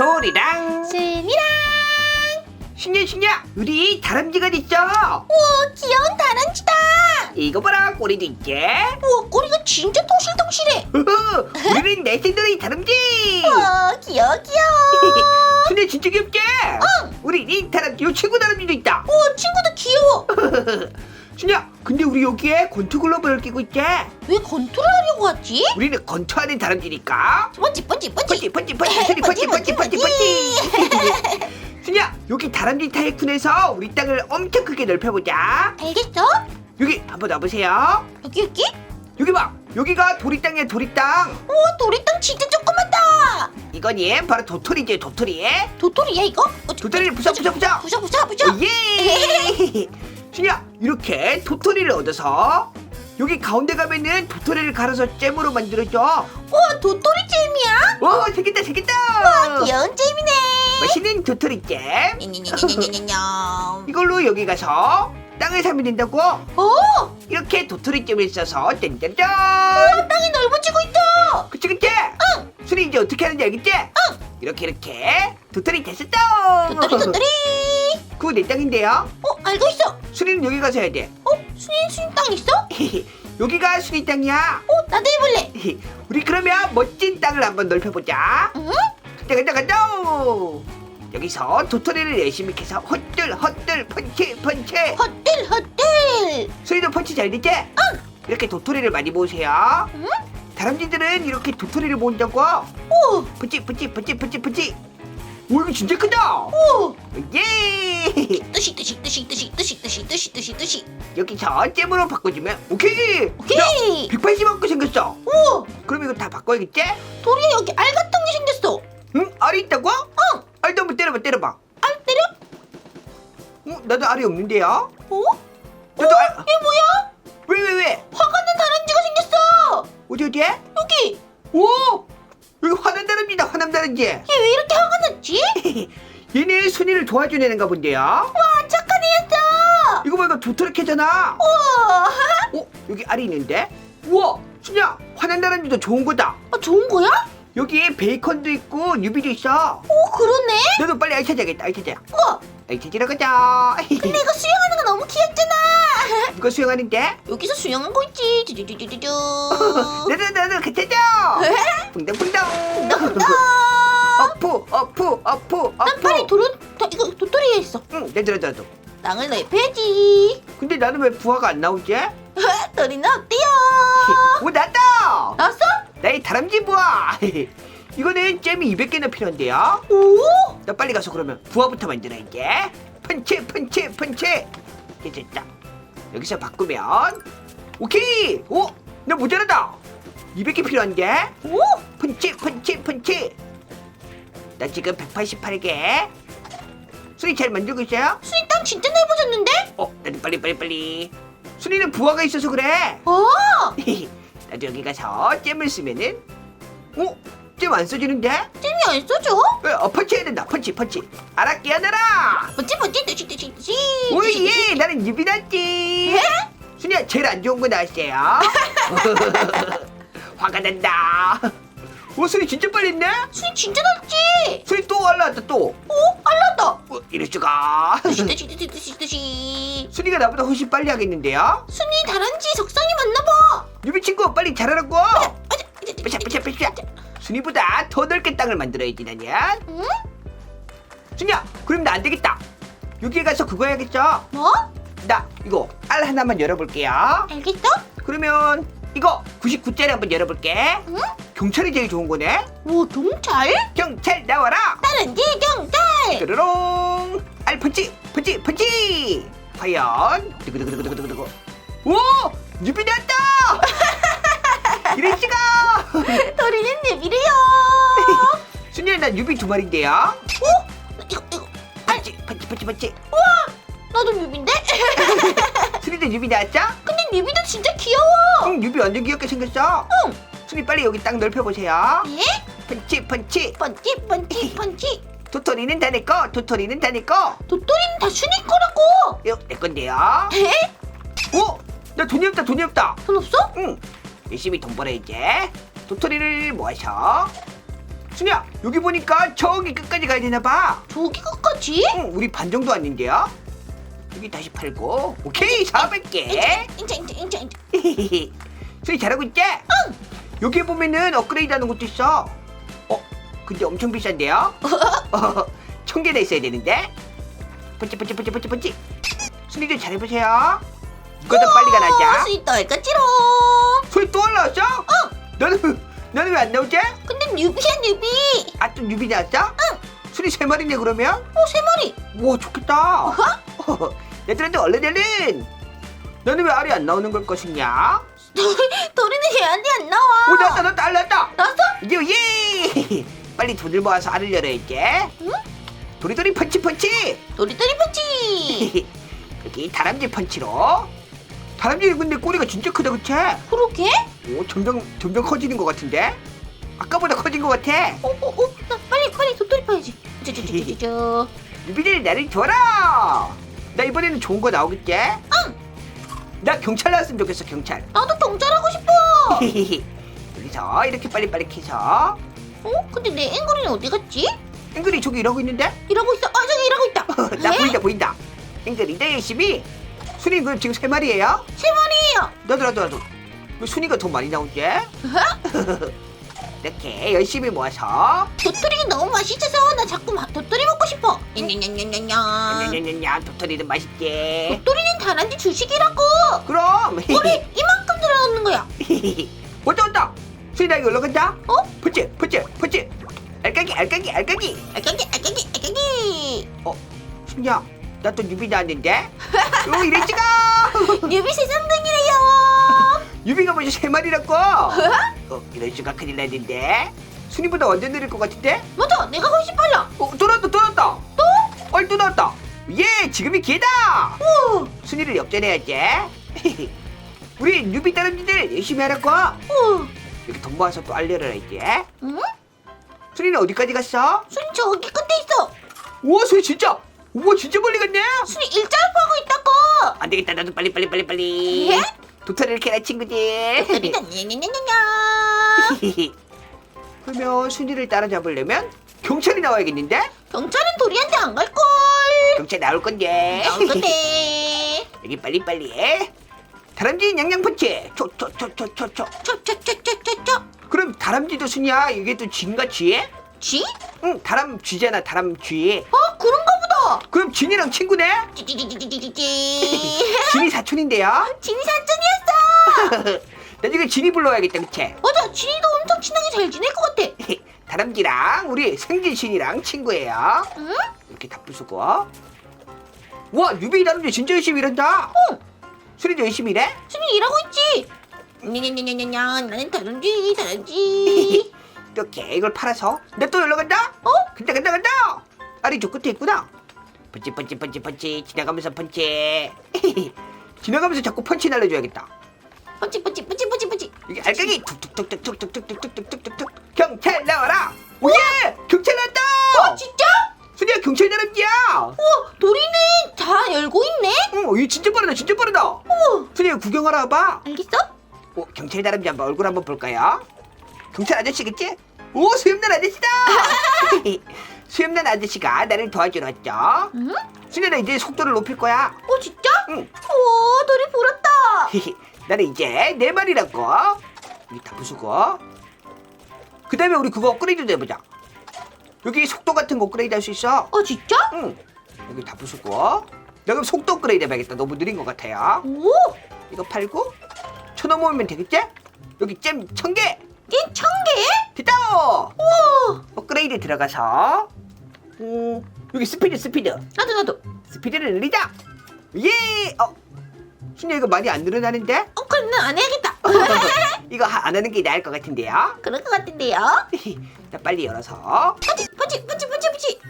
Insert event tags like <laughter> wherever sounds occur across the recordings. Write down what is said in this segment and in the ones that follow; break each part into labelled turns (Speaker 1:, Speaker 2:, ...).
Speaker 1: 돌이랑.
Speaker 2: 순이랑.
Speaker 1: 신냐 신냐 우리 다람쥐가 됐어.
Speaker 2: 우와 귀여운 다람쥐다.
Speaker 1: 이거 봐라 꼬리도 있지
Speaker 2: 우와 꼬리가 진짜 통실통실해.
Speaker 1: 후후, 우리는 내생돌이 다람쥐.
Speaker 2: 우와 귀여워 귀여워. <laughs>
Speaker 1: 신냐 진짜 귀엽지 우리 다람쥐 요 친구 다람쥐도 있다.
Speaker 2: 우와 친구도 귀여워 <laughs>
Speaker 1: 신냐 근데 우리 여기에 권투 글러브를 끼고 있지
Speaker 2: 왜 건투를 하려고 하지?
Speaker 1: 우리는 권투하는 다람쥐니까.
Speaker 2: 번지 번지 번지
Speaker 1: 펀치 펀치 펀치 소리 펀치 펀치 펀치 펀치 신냐 여기 다람쥐 타이쿤에서 우리 땅을 엄청 크게 넓혀보자.
Speaker 2: 알겠어?
Speaker 1: 여기 한번 와보세요.
Speaker 2: 여기 여기?
Speaker 1: 여기 봐. 여기가 도리 땅이야 도리 땅.
Speaker 2: 우와 도리땅 진짜 조그맣다.
Speaker 1: 이거니 바로 도토리지 도토리.
Speaker 2: 도토리야 이거? 어,
Speaker 1: 도토리를 부숴 부숴 부숴
Speaker 2: 부셔 부셔 부셔.
Speaker 1: 예 <laughs> 신야! 이렇게 도토리를 얻어서 여기 가운데 가면은 도토리를 갈아서 잼으로 만들어줘.
Speaker 2: 우와 도토리 잼이야?
Speaker 1: 오 생겼다 생겼다!
Speaker 2: 귀여운 잼이네.
Speaker 1: 맛있는 도토리 잼. <laughs> 이걸로 여기 가서 땅을 사면 된다고?
Speaker 2: 오
Speaker 1: 이렇게 도토리 잼을 써서 짠짠짠
Speaker 2: 땅이 넓어지고 있다.
Speaker 1: 그치 그치? 응. 순이 이제 어떻게 하는지 알겠지? 응. 이렇게 이렇게 도토리 됐었다
Speaker 2: 도토리 도토리
Speaker 1: 그거 내 땅인데요?
Speaker 2: 어 알고 있어.
Speaker 1: 순이는 여기 가서 해야 돼.
Speaker 2: 어 순이 순이 땅 있어? <laughs>
Speaker 1: 여기가 순이 땅이야.
Speaker 2: 어 나도 해볼래. <laughs>
Speaker 1: 우리 그러면 멋진 땅을 한번 넓혀보자.
Speaker 2: 응?
Speaker 1: 가자 가자 가자. 여기서 도토리를 열심히 캐서 헛들 헛들 펀치 펀치.
Speaker 2: 헛들 헛들.
Speaker 1: 순이도 펀치 잘 됐지? 응. 이렇게 도토리를 많이 모으세요.
Speaker 2: 응?
Speaker 1: 다람쥐들은 이렇게 도토리를 모은다고?
Speaker 2: 오.
Speaker 1: 펀치 펀치 펀치 펀치 펀치 오 이거 진짜 크다
Speaker 2: 오
Speaker 1: 예
Speaker 2: 뜨시 뜨시 뜨시 뜨시 뜨시 뜨시 뜨시 뜨시 뜨시
Speaker 1: 여기서 잼으로 바꿔주면 오케이
Speaker 2: 오케이
Speaker 1: 180만큼 생겼어
Speaker 2: 오
Speaker 1: 그럼 이거 다 바꿔야겠지?
Speaker 2: 도리야 여기 알 같은 게 생겼어
Speaker 1: 응? 알이 있다고?
Speaker 2: 응
Speaker 1: 알도 한번 때려봐 때려봐
Speaker 2: 알 때려?
Speaker 1: 어? 나도 알이 없는데요?
Speaker 2: 어?
Speaker 1: 나도 알...
Speaker 2: 얘 뭐야?
Speaker 1: 왜 왜 왜?
Speaker 2: 화가 난 다람쥐가 생겼어
Speaker 1: 어디 어디에?
Speaker 2: 여기
Speaker 1: 오! 여기 화난 다람쥐
Speaker 2: 얘왜 이렇게 화가 났지? <laughs>
Speaker 1: 얘네 순이를 도와준 애인가 본데요?
Speaker 2: 와 착한 애였어
Speaker 1: 이거 봐 이거 도토리 캐잖아
Speaker 2: 우와
Speaker 1: 어? 여기 알이 있는데? 우와 순이야 화난 다람쥐도 좋은 거다
Speaker 2: 아, 좋은 거야?
Speaker 1: 여기에 베이컨도 있고 뉴비도 있어
Speaker 2: 오 그러네
Speaker 1: 너도 빨리 알 찾아야겠다 알 찾아
Speaker 2: 우와
Speaker 1: 알 찾으러 가자
Speaker 2: 근데 이거 수영하는 거 너무 귀엽잖아 <laughs>
Speaker 1: 누가 수영하는데?
Speaker 2: 여기서 수영한 거 있지. <laughs>
Speaker 1: 나도 나도 같이 찾아 붕덩붕덩 어프 어프 어프
Speaker 2: 난
Speaker 1: 어프.
Speaker 2: 빨리 도로 도, 이거 도토리에 있어.
Speaker 1: 응 내들어 나도.
Speaker 2: 땅을 넓혀야지.
Speaker 1: 근데 나는 왜 부하가 안 나오지? <laughs>
Speaker 2: 도리는 어때요?
Speaker 1: 오 나다!
Speaker 2: 나왔어?
Speaker 1: 나의 다람쥐 부하! 이거는 잼이 200개나 필요한데요.
Speaker 2: 오?
Speaker 1: 나 빨리 가서 그러면 부하부터 만들어야지 펀치 펀치 펀치. 됐다 여기서 바꾸면. 오케이! 오 나 모자라다! 200개 필요한데
Speaker 2: 오!
Speaker 1: 펀치 펀치 펀치! 나 지금 188개. 순이 잘 만들고 있어요?
Speaker 2: 수이 땅 진짜 넓어졌는데?
Speaker 1: 어 나도 빨리 빨리 빨리. 순이는 부하가 있어서 그래.
Speaker 2: 어? <laughs>
Speaker 1: 나도 여기 가서 잼을 쓰면은. 어? 잼안 써지는데?
Speaker 2: 잼이 안 써져?
Speaker 1: 어, 어 펀치 해야 된다. 펀치 펀치. 알았게 하느라
Speaker 2: 뭐지 뭐지 뜨시 뜨시 뜨시.
Speaker 1: 오예 나는 유비났지 순이야 제일 안 좋은 거 나왔어요. <laughs> 화가 난다. 오 순이 진짜 빨리 했네?
Speaker 2: 수이 진짜 넓지?
Speaker 1: 순이 또 올라왔다 또.
Speaker 2: 오 알랐다.
Speaker 1: 어, 이럴 수가.
Speaker 2: 뜨시 뜨시 뜨시 뜨시
Speaker 1: 순이가 나보다 훨씬 빨리 하겠는데요?
Speaker 2: 순이 다람쥐 적성이 맞나봐.
Speaker 1: 유비 친구 빨리 잘하라고.
Speaker 2: 아자 아자
Speaker 1: 빼샤 빼샤 빼샤 순이보다 더 넓게 땅을 만들어야지 나냐?
Speaker 2: 응?
Speaker 1: 순이야 그럼 나 안 되겠다. 여기에 가서 그거 해야겠죠?
Speaker 2: 뭐?
Speaker 1: 나 이거 알 하나만 열어볼게요.
Speaker 2: 알겠어?
Speaker 1: 그러면 이거 99짜리 한번 열어볼게.
Speaker 2: 응?
Speaker 1: 경찰이 제일 좋은 거네.
Speaker 2: 오 경찰?
Speaker 1: 경찰 나와라.
Speaker 2: 다람쥐 경찰!
Speaker 1: 뾰로롱 알 펀치 펀치 펀치. 과연. 두구두구두구두구두구. 오! 뉴비 나왔다 <laughs> 이럴 수가!
Speaker 2: 도리는 내비래요!
Speaker 1: 순이야 나 뉴비 두 마리인데요.
Speaker 2: 오? 이거 이거.
Speaker 1: 펀치 펀치 펀치 펀치
Speaker 2: 나도 뮤비인데? <laughs>
Speaker 1: 순이도 뉴비 나왔죠?
Speaker 2: 근데 뮤비도 진짜 귀여워!
Speaker 1: 응 뉴비 완전 귀엽게 생겼어.
Speaker 2: 응.
Speaker 1: 순이 빨리 여기 땅 넓혀보세요.
Speaker 2: 예?
Speaker 1: 펀치 펀치
Speaker 2: 펀치 펀치 펀치
Speaker 1: 도토리는 다 내꺼 도토리는 다 내꺼
Speaker 2: 도토리는 다 순이 거라고!
Speaker 1: 이거 내 건데요.
Speaker 2: 에?
Speaker 1: 오! 나 돈이 없다 돈이 없다.
Speaker 2: 돈 없어?
Speaker 1: 응 열심히 돈 벌어야지 도토리를 모아서 순이야 여기 보니까 저기 끝까지 가야 되나 봐.
Speaker 2: 저기 끝까지?
Speaker 1: 응, 우리 반 정도 왔는데요. 여기 다시 팔고 오케이 400개.
Speaker 2: 인자 인자 인자 인자
Speaker 1: 순이 잘하고 있지?
Speaker 2: 응
Speaker 1: 여기 보면은 업그레이드 하는 것도 있어. 어? 근데 엄청 비싼데요? <laughs> 어, 천 개나 있어야 되는데. 펀치 펀치 펀치 펀치 펀치. 순이도 잘해보세요. 이거더 빨리 가나자.
Speaker 2: 수이 떨까지롱
Speaker 1: 소리 또 올라왔어? 응. 너는 너는 왜 안 나오지?
Speaker 2: 근데 뉴비야 뉴비
Speaker 1: 아또 뉴비 나왔어? 응. 순이 세 마리네 그러면?
Speaker 2: 어 세 마리
Speaker 1: 와 좋겠다. 얘들한테 얼른 얼른. 너는 왜 알이 안 나오는 걸 것이냐?
Speaker 2: 도리는 왜 안돼 안 나와
Speaker 1: 오 나왔다 나왔다 알 나왔다.
Speaker 2: 나왔어?
Speaker 1: 예! <laughs> 빨리 돈을 모아서 알을 열어야지.
Speaker 2: 응?
Speaker 1: 도리도리 펀치 펀치.
Speaker 2: 도리도리 펀치 <laughs>
Speaker 1: 여기 다람쥐 펀치로. 다람쥐 근데 꼬리가 진짜 크다 그치?
Speaker 2: 그러게?
Speaker 1: 오 점점 점점 커지는 것 같은데? 아까보다 커진 것 같아.
Speaker 2: 어 어 어 나 빨리 빨리 도토리 파야지 저저저저저
Speaker 1: 유비들 나를 줘라. 나 이번에는 좋은 거 나오겠지?
Speaker 2: 응.
Speaker 1: 나 경찰 나왔으면 좋겠어 경찰.
Speaker 2: 나도 경찰하고 싶어 <laughs>
Speaker 1: 여기서 이렇게 빨리빨리 캐서
Speaker 2: 어? 근데 내 앵글이는 어디 갔지?
Speaker 1: 앵글이 저기 일하고 있는데?
Speaker 2: 일하고 있어 아 저기 일하고 있다 <laughs>
Speaker 1: 나
Speaker 2: 에?
Speaker 1: 보인다 보인다. 앵글이다 열심히. 순이 그 지금 세 마리예요?
Speaker 2: 세 마리예요
Speaker 1: 나도 나도. 왜 순이가 더 많이 나오지? <laughs> 이렇게 열심히 모아서
Speaker 2: 도토리가 너무 맛있어서 나 자꾸 마, 도토리 먹고 싶어 냥냥냥냥냥
Speaker 1: 냐냐냐냐 도토리는 맛있지.
Speaker 2: 도토리는 다람쥐 주식이라고
Speaker 1: 그럼. <laughs>
Speaker 2: 우리 이만큼 들어놓는 거야
Speaker 1: 왔다 왔다. 순이 나 이거 올라간다.
Speaker 2: 어?
Speaker 1: 펀치 펀치 펀치. 알까기 알까기 알까기.
Speaker 2: 알까기 알까기 알까기
Speaker 1: 순이야 나또 뉴비 나왔는데? 오 이랬지가. <laughs>
Speaker 2: 뉴비 세상등이래요
Speaker 1: 유비가 벌써 세 마리라고. 어 이럴 수가 큰일 났는데. 순이보다 완전 느릴 것 같은데?
Speaker 2: 맞아 내가 훨씬 빨라
Speaker 1: 어, 또 나왔다, 또 나왔다. 또? 어이, 또 나왔다. 예, 지금이 기회다.
Speaker 2: 오,
Speaker 1: 순위를 역전해야지. <laughs> 우리 뉴비 다람쥐들 열심히 하라고.
Speaker 2: 오.
Speaker 1: 여기 돈 모아서 또 알려라 이제.
Speaker 2: 응?
Speaker 1: 순이는 어디까지 갔어?
Speaker 2: 순이 저기 끝에 있어
Speaker 1: 우와, 순이 진짜. 우와, 진짜 멀리 갔네.
Speaker 2: 순이 일자로 하고 있다고
Speaker 1: 안 되겠다, 나도 빨리 빨리 빨리 빨리.
Speaker 2: 예?
Speaker 1: 도토리를 캐라 친구들.
Speaker 2: 도토리가 냥냥냥냥냥 <laughs>
Speaker 1: 그러면 순이를 따라잡으려면 경찰이 나와야겠는데?
Speaker 2: 경찰은 도리한테 안 갈 걸
Speaker 1: 경찰 나올 건데.
Speaker 2: 나올 건데 <laughs>
Speaker 1: 여기 빨리 빨리 해. 다람쥐 냥냥 펀치. 초초초초초초.
Speaker 2: 쩌쩌쩌쩌쩌쩌
Speaker 1: 그럼 다람쥐도 순이야? 이게 또 쥐인가 쥐에?
Speaker 2: 쥐?
Speaker 1: 응, 다람쥐잖아, 다람쥐.
Speaker 2: 어 그런가
Speaker 1: 그럼 쥐이랑 친구네? 쥐이 <laughs> 사촌인데요?
Speaker 2: 진이 사촌이었어 <laughs>
Speaker 1: 나중에 쥐이 불러야겠다, 그치?
Speaker 2: 맞아 진이도 엄청 친하게 잘 지낼 것 같아 <laughs>
Speaker 1: 다람쥐랑 우리 생쥐신이랑 친구예요.
Speaker 2: 응?
Speaker 1: 이렇게 다 부수고. 와, 유비 다람쥐 진짜 열심히 일한다.
Speaker 2: 응
Speaker 1: 순이도 열심히 일해?
Speaker 2: 순이 일하고 있지 냥냥냥냥냥 나는 다른지 다른지
Speaker 1: 이렇게 이걸 팔아서 내또 연락 간다?
Speaker 2: 어?
Speaker 1: 간다, 간다, 간다! 알이 저 끝에 있구나. 펀치, 펀치, 펀치, 펀치. 지나가면서 펀치. <laughs> 지나가면서 자꾸 펀치 날려줘야겠다.
Speaker 2: 펀치 펀치 펀치 펀치 펀치.
Speaker 1: 이게 알까기 툭툭툭툭툭툭툭툭툭툭툭툭 경찰 나와라 오예 경찰 나왔다
Speaker 2: 어 진짜?
Speaker 1: 순이야 경찰 다람쥐야
Speaker 2: 우와 도리는 다 열고 있네?
Speaker 1: 응 이거 진짜 빠르다 진짜 빠르다.
Speaker 2: 우와
Speaker 1: 순이야 구경하러 와봐.
Speaker 2: 알겠어?
Speaker 1: 어, 경찰 다람쥐 한번 얼굴 한번 볼까요? 경찰 아저씨겠지? 오 수염난 아저씨다 <laughs> <laughs> 수염난 아저씨가 나를 도와주러 왔죠.
Speaker 2: 응?
Speaker 1: 나 이제 속도를 높일 거야.
Speaker 2: 어 진짜?
Speaker 1: 응.
Speaker 2: 우와 도리 부럽다
Speaker 1: 나는 이제 네 마리라고. 여기 다 부수고. 그 다음에 우리 그거 업그레이드 해보자. 여기 속도 같은 거 업그레이드 할 수 있어.
Speaker 2: 어 진짜?
Speaker 1: 응. 여기 다 부수고. 나 그럼 속도 업그레이드 해봐야겠다. 너무 느린 것 같아요.
Speaker 2: 오!
Speaker 1: 이거 팔고 천 원 모으면 되겠지? 여기 잼 천개!
Speaker 2: 얜 천 개?
Speaker 1: 됐다
Speaker 2: 우와!
Speaker 1: 업그레이드 들어가서. 음, 여기 스피드 스피드.
Speaker 2: 나도 나도.
Speaker 1: 스피드를 늘리자. 예! 어 순이 이거 많이 안 늘어나는데?
Speaker 2: 어 그럼 난안 해야겠다. <laughs>
Speaker 1: 이거 하- 안 하는 게 나을 것 같은데요? <laughs>
Speaker 2: 그럴 것 같은데요? <laughs>
Speaker 1: 자 빨리 열어서.
Speaker 2: 펀치 펀치 펀치 펀치 펀치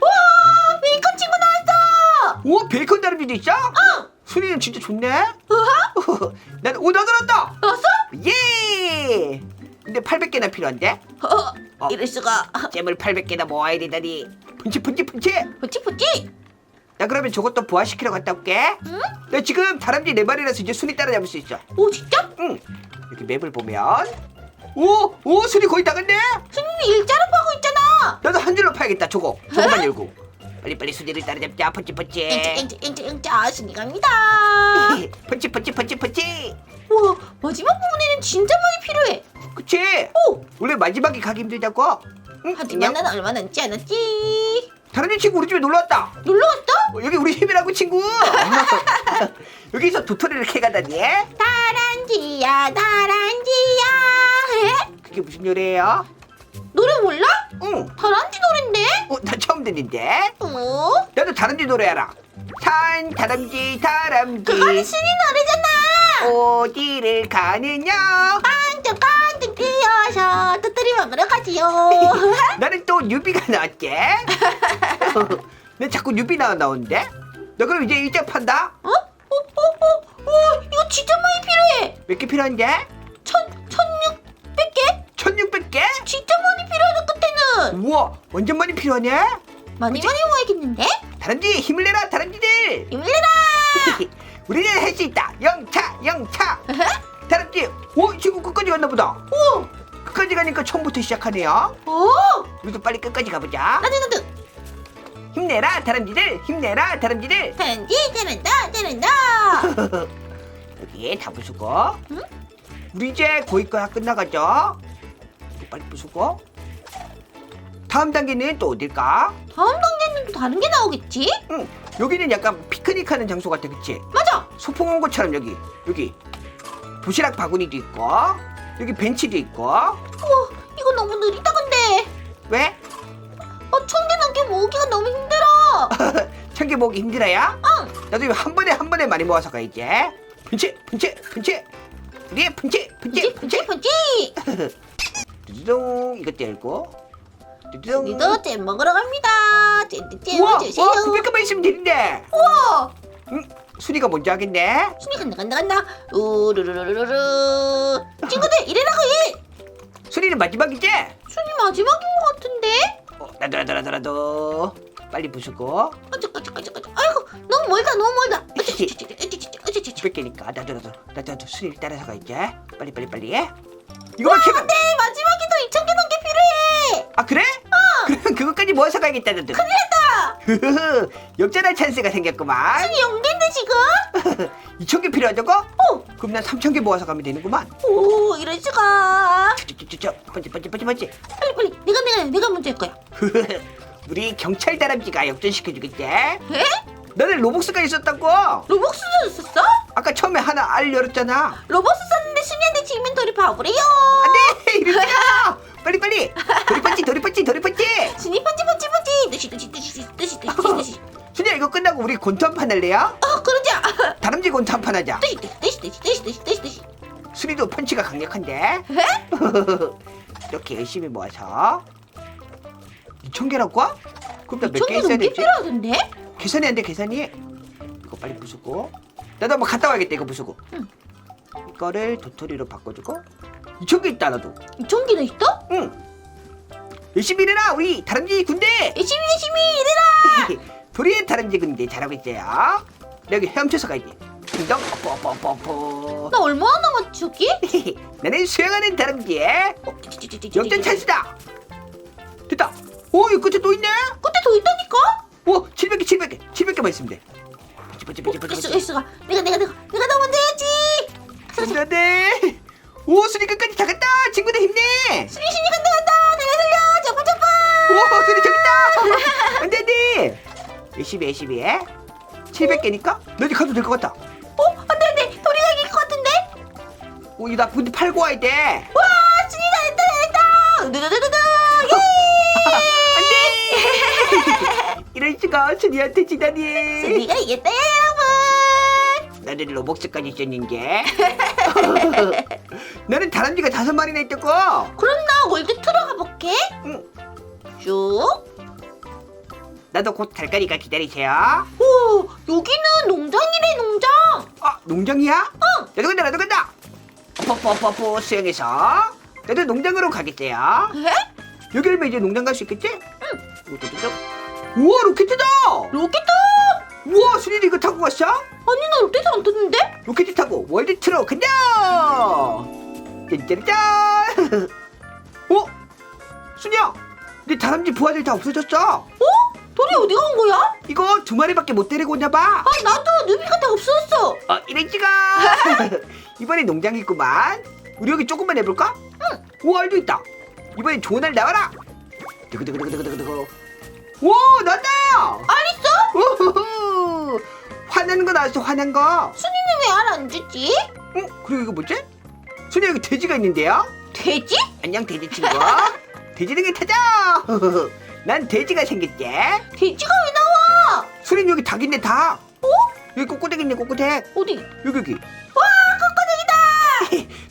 Speaker 2: 우와! 베이컨 친구 나왔어!
Speaker 1: 오 베이컨 다람쥐도 있어?
Speaker 2: 응
Speaker 1: 순이는 진짜 좋네?
Speaker 2: 우와?
Speaker 1: 난오 나도 났다!
Speaker 2: 나왔어?
Speaker 1: 예 근데 800개나 필요한데?
Speaker 2: 어,
Speaker 1: 어,
Speaker 2: 이럴 수가.
Speaker 1: 잼을 800개나 모아야 되다니. 펀치 펀치 펀치.
Speaker 2: 푸치 푸치.
Speaker 1: 나 그러면 저것도 부화시키러 갔다 올게.
Speaker 2: 응?
Speaker 1: 나 지금 다람쥐 네 마리라서 이제 순이 따라잡을 수 있어.
Speaker 2: 오 진짜?
Speaker 1: 응. 이렇게 맵을 보면 오! 오! 순이 거의 다 갔네?
Speaker 2: 수민이 일자로 파고 있잖아.
Speaker 1: 나도 한 줄로 파야겠다 저거. 저거만 어? 열고. 빨리빨리 순이를 따라잡자 펀치 퍼치.
Speaker 2: 잉자 잉자 잉자 순이갑니다.
Speaker 1: 펀치 펀치 펀치 펀치.
Speaker 2: 우와 마지막 부분에는 진짜 많이 필요해.
Speaker 1: 그치?
Speaker 2: 오
Speaker 1: 원래 마지막에 가기 힘들다고. 응?
Speaker 2: 하지만. 난 얼마 남지 않았지.
Speaker 1: 다른 친구 우리 집에 놀러 왔다.
Speaker 2: 놀러 왔다?
Speaker 1: 어, 여기 우리 힘이라고 친구. <laughs> 여기서 도토리를 캐가다니.
Speaker 2: 다란쥐야 다란쥐야. 에?
Speaker 1: 그게 무슨 노래예요?
Speaker 2: 노래 몰라?
Speaker 1: 응.
Speaker 2: 다란쥐 노랜데?
Speaker 1: 어, 나 처음 듣는데.
Speaker 2: 어?
Speaker 1: 나도 다람쥐 노래 알아. 산 다람쥐 다람쥐
Speaker 2: 그거는 순이 노래잖아.
Speaker 1: 어디를 가느냐?
Speaker 2: 깡총 깡총 뛰어서 도토리 먹으러 가지요. <laughs>
Speaker 1: 나는 또 뉴비가 나왔지. 내 <laughs> 자꾸 뉴비 나와 나오는데. 너 그럼 이제 일장 판다?
Speaker 2: 어? 어? 어? 어? 어? 이거 진짜 많이 필요해.
Speaker 1: 몇 개 필요한데?
Speaker 2: 천, 천육백 개?
Speaker 1: 1600개?
Speaker 2: 진짜 많이 필요하다 끝에는.
Speaker 1: 우와 완전 많이 필요하네.
Speaker 2: 많이 많이 모아야겠는데?
Speaker 1: 다람쥐 힘을 내라 다람쥐들.
Speaker 2: 힘을 내라. <laughs>
Speaker 1: 우리는 할 수 있다. 영차 영차. 갔나 보다.
Speaker 2: 오,
Speaker 1: 끝까지 가니까 처음부터 시작하네요.
Speaker 2: 오,
Speaker 1: 우리도 빨리 끝까지 가보자.
Speaker 2: 나도 나도.
Speaker 1: 힘내라 다람쥐들 힘내라 다람쥐들.
Speaker 2: 다른지 잘한다 잘한다.
Speaker 1: 여기 다 부수고.
Speaker 2: 응?
Speaker 1: 우리 이제 거야 끝나가죠. 빨리 부수고. 다음 단계는 또 어딜까?
Speaker 2: 다음 단계는 또 다른 게 나오겠지?
Speaker 1: 응. 여기는 약간 피크닉하는 장소 같아, 그치?
Speaker 2: 맞아.
Speaker 1: 소풍 온 것처럼 여기 여기 도시락 바구니도 있고 여기 벤치도 있고
Speaker 2: 우와, 이거 너무 느리다 근데.
Speaker 1: 왜?
Speaker 2: 어, 천개 넘게 모으기가 너무 힘들어. <laughs>
Speaker 1: 천개 모으기 힘들어요?
Speaker 2: 응.
Speaker 1: 나도 이거 한 번에 한 번에 많이 모아서 가야지. 펀치 펀치 펀치 우리 펀치 펀치
Speaker 2: 펀치
Speaker 1: 펀치
Speaker 2: 펀치.
Speaker 1: 두두둥 이것도 열고 두두둥
Speaker 2: 우리도 잼 먹으러 갑니다. 잼
Speaker 1: 우와
Speaker 2: 잼을
Speaker 1: 와
Speaker 2: 주세요.
Speaker 1: 900개만 있으면 되는데
Speaker 2: 우와.
Speaker 1: 응 순이가 먼저 하겠네
Speaker 2: 순이 간다 간다 간다. 우르르르르르. 친구들 이래라고 일.
Speaker 1: 순이는 마지막이지?
Speaker 2: 순이 마지막인 것 같은데?
Speaker 1: 어, 나도 나도 나도 나도 빨리 부수고
Speaker 2: 어쩌까쩌까쩌까쩌. 아이고 너무 멀다 너무 멀다. 어쩌쩌쩌쩌쩌. 어쩌쩌쩌쩌.
Speaker 1: 900개니까 나도 나도 나도 나도 순이를 따라서 가야지 빨리 빨리 빨리 이거만 캐면
Speaker 2: 네 마지막에도 2천 개 넘게 필요해.
Speaker 1: 아 그래? 그러면 그것까지 모아서 가야겠다 너도
Speaker 2: 큰일 났다.
Speaker 1: 역전할 찬스가 생겼구만
Speaker 2: 순이 영대인데 지금? <laughs>
Speaker 1: 2,000개 필요하다고?
Speaker 2: 어.
Speaker 1: 그럼 난 3,000개 모아서 가면 되는구만
Speaker 2: 오 이럴 수가.
Speaker 1: 쭈쭈쭈쭈 번지 번지 번지 번지
Speaker 2: 빨리 빨리 내가 내가 내가 먼저 할 거야. <laughs>
Speaker 1: 우리 경찰 다람쥐가 역전시켜주겠지?
Speaker 2: 에?
Speaker 1: 너는 로복스가 있었다고
Speaker 2: 로벅스도 썼어?
Speaker 1: 아까 처음에 하나 알 열었잖아
Speaker 2: 로벅스 썼는데 순이한테 지면 돌이 바보래요.
Speaker 1: 안돼 이러잖아 빨리 빨리 도리펀치 도리펀치 도리펀치
Speaker 2: 순이 펀치 펀치. 드시 드시 드시 드시 드시 드시 드시.
Speaker 1: 순이야 이거 끝나고 우리 곤투 한판 할래요?
Speaker 2: 어 그러자.
Speaker 1: 다람쥐 곤투 한판 하자
Speaker 2: 드시 드시 드시 드시 드시 드시 드시.
Speaker 1: 순이도 펀치가 강력한데
Speaker 2: 에? <laughs>
Speaker 1: 이렇게 열심히 모아서 2,000개라고? 그럼 나 몇 개 있어야 되지?
Speaker 2: 필요하던데?
Speaker 1: 계산이 안 돼 계산이 이거 빨리 부수고 나도 한번 갔다 와야겠다 이거 부수고
Speaker 2: 응.
Speaker 1: 이거를 도토리로 바꿔주고 2천 개 있다 나도
Speaker 2: 2천 개나 있어?
Speaker 1: 응 열심히 일해라 우리 다람쥐 군대
Speaker 2: 열심히 열심히 일해라. <laughs>
Speaker 1: 도리의 다람쥐 군대 잘하고 있어요 여기 헤엄쳐서 가야지 딩동? 뽀뽀뽀뽀.
Speaker 2: 나 얼마나 남았지 저기? <laughs>
Speaker 1: 나는 수영하는 다람쥐
Speaker 2: 어,
Speaker 1: 역전 찬스다. 됐다. 오 여기 끝에 또 있네?
Speaker 2: 끝에 더 있다니까?
Speaker 1: 오 700개 700개 700개만 있으면 돼.
Speaker 2: 있어 있어가 내가 내가 내가 내가 더 먼저 해야지.
Speaker 1: 안돼 오 수리 끝까지 다 갔다! 친구들 힘내!
Speaker 2: 순이 순이 간다 간다! 내가 살려! 점프 점프.
Speaker 1: 오 수리 저기 있다! 안돼 안돼! 열심히 열심히 해. 700개니까? 너 이제 가도 될 것 같다 오 이거 나 근데 팔고 와야
Speaker 2: 돼와 순이 잘했다 잘했다. 두두두두두.
Speaker 1: 안돼 <laughs> 이럴 수가 수리한테 지다니
Speaker 2: 순이가 이겼다 여러분.
Speaker 1: 나는 로벅스까지 있었는데 나는 다람쥐가 다섯 마리나 있다고
Speaker 2: 그럼 나 월드 트로 가볼게.
Speaker 1: 응.
Speaker 2: 쭉.
Speaker 1: 나도 곧갈 거니까 기다리세요
Speaker 2: 오 여기는 농장이래 농장.
Speaker 1: 아 농장이야?
Speaker 2: 응.
Speaker 1: 나도 간다 나도 간다 뽀뽀뽀뽀 수영해서 나도 농장으로 가겠어요
Speaker 2: 에?
Speaker 1: 여기 열면 이제 농장 갈 수 있겠지? 응 우와 로켓이다
Speaker 2: 로켓?
Speaker 1: 우와 순이도 이거 타고 갔어?
Speaker 2: 아니 나 로켓 안 떴는데?
Speaker 1: 로켓 타고 월드 트럭 간다 짠짠짠 <laughs> 어? 순이야 내 다람쥐 부하들 다 없어졌어
Speaker 2: 돌이 어디 간 거야?
Speaker 1: 이거 두 마리밖에 못 데리고 오나
Speaker 2: 봐아 나도 누비가 다 없어졌어.
Speaker 1: 어, 이런 지가 <laughs> <laughs> 이번엔 농장이구만 우리 여기 조금만 해볼까? 응 우와 알도 있다 이번엔 좋은 알 나와라 두구두구두구두구두구 와 나다
Speaker 2: 알 있어?
Speaker 1: 우후후 화나는 거 나왔어 화난 거
Speaker 2: 순이는 왜 알 안 주지?
Speaker 1: 어? 그리고 이거 뭐지? 순이 여기 돼지가 있는데요?
Speaker 2: 돼지?
Speaker 1: 안녕 돼지 친구 돼지 등에 타자 난 돼지가 생겼지
Speaker 2: 돼지가 왜 나와?
Speaker 1: 순이 여기 닭 있네 닭 어? 여기 꼬꼬댁 있네 꼬꼬댁
Speaker 2: 어디?
Speaker 1: 여기 여기
Speaker 2: 와.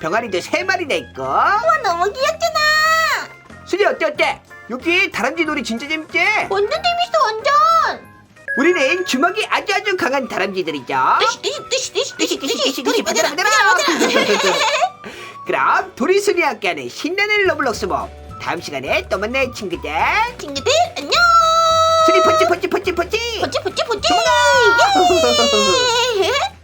Speaker 1: 병아리도 세 마리나 있고.
Speaker 2: 우와 너무 귀엽잖아.
Speaker 1: 수리 어때 어때? 여기 다람쥐 놀이 진짜 재밌지?
Speaker 2: 완전 재밌어 완전.
Speaker 1: 우리는 주먹이 아주 아주 강한 다람쥐들이죠. 그럼 도리 수리와 함께하는 신나는 러블록스 모 다음 시간에 또 만나요 친구들.
Speaker 2: 친구들 안녕. 수리 펀치 펀치 펀치 펀치. 펀치 펀치 펀치. 예.